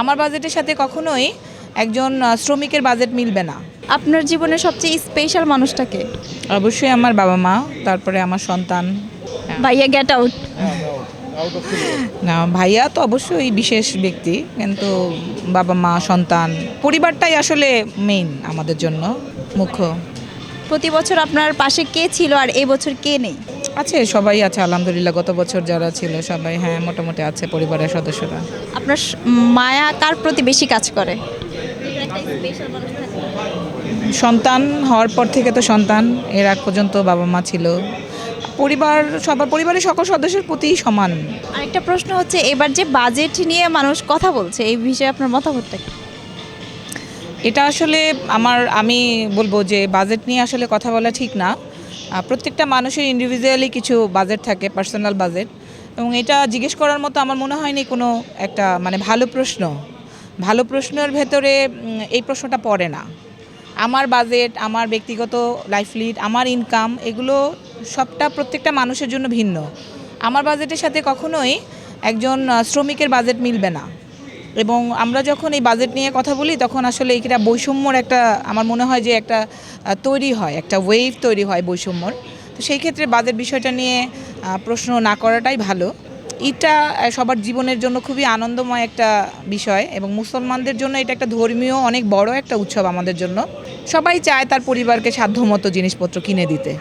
আমার বাজেটের সাথে কখনোই একজন শ্রমিকের বাজেট মিলবে না। আপনার জীবনের সবচেয়ে স্পেশাল মানুষটাকে অবশ্যই আমার বাবা মা তারপরে আমার সন্তান। ভাইয়া গেট আউট না ভাইয়া তো অবশ্যই বিশেষ ব্যক্তি কিন্তু বাবা মা সন্তান পরিবারটাই আসলে মেইন আমাদের জন্য মুখ্য। প্রতি বছর আপনার পাশে কে ছিল আর এই বছর কে নেই? আছে সবাই আছে আলহামদুলিল্লাহ গত বছর যারা ছিল সবাই হ্যাঁ মোটামুটি আছে পরিবারের সদস্যরা। আপনার মায়া কার প্রতি বেশি কাজ করে? সন্তান হওয়ার পর থেকে তো সন্তান এর আগ পর্যন্ত বাবা মা ছিল। পরিবার সবার পরিবারের সকল সদস্যের প্রতি সমান। আরেকটা প্রশ্ন হচ্ছে এবার যে বাজেট নিয়ে মানুষ কথা বলছে এই বিষয়ে আপনার মতামতটা কি? এটা আসলে আমার আমি বলব যে বাজেট নিয়ে আসলে কথা বলা ঠিক না। প্রত্যেকটা মানুষের ইন্ডিভিজুয়ালি কিছু বাজেট থাকে পার্সোনাল বাজেট এবং এটা জিজ্ঞেস করার মতো আমার মনে হয়নি কোনো একটা মানে ভালো প্রশ্ন। ভালো প্রশ্নের ভেতরে এই প্রশ্নটা পড়ে না। আমার বাজেট আমার ব্যক্তিগত লাইফ লিড আমার ইনকাম এগুলো সবটা প্রত্যেকটা মানুষের জন্য ভিন্ন। আমার বাজেটের সাথে কখনোই একজন শ্রমিকের বাজেট মিলবে না। এবং আমরা যখন এই বাজেট নিয়ে কথা বলি তখন আসলে এটা বৈষম্যর একটা আমার মনে হয় যে একটা তৈরি হয় একটা ওয়েভ তৈরি হয় বৈষম্যর। তো সেই ক্ষেত্রে বাজেট বিষয়টা নিয়ে প্রশ্ন না করাটাই ভালো। আহ, সবার জীবনের জন্য খুবই আনন্দময় একটা বিষয় এবং মুসলমানদের জন্য এটা একটা ধর্মীয় অনেক বড় একটা উৎসব আমাদের জন্য। সবাই চায় তার পরিবারকে সাধ্যমতো জিনিসপত্র কিনে দিতে।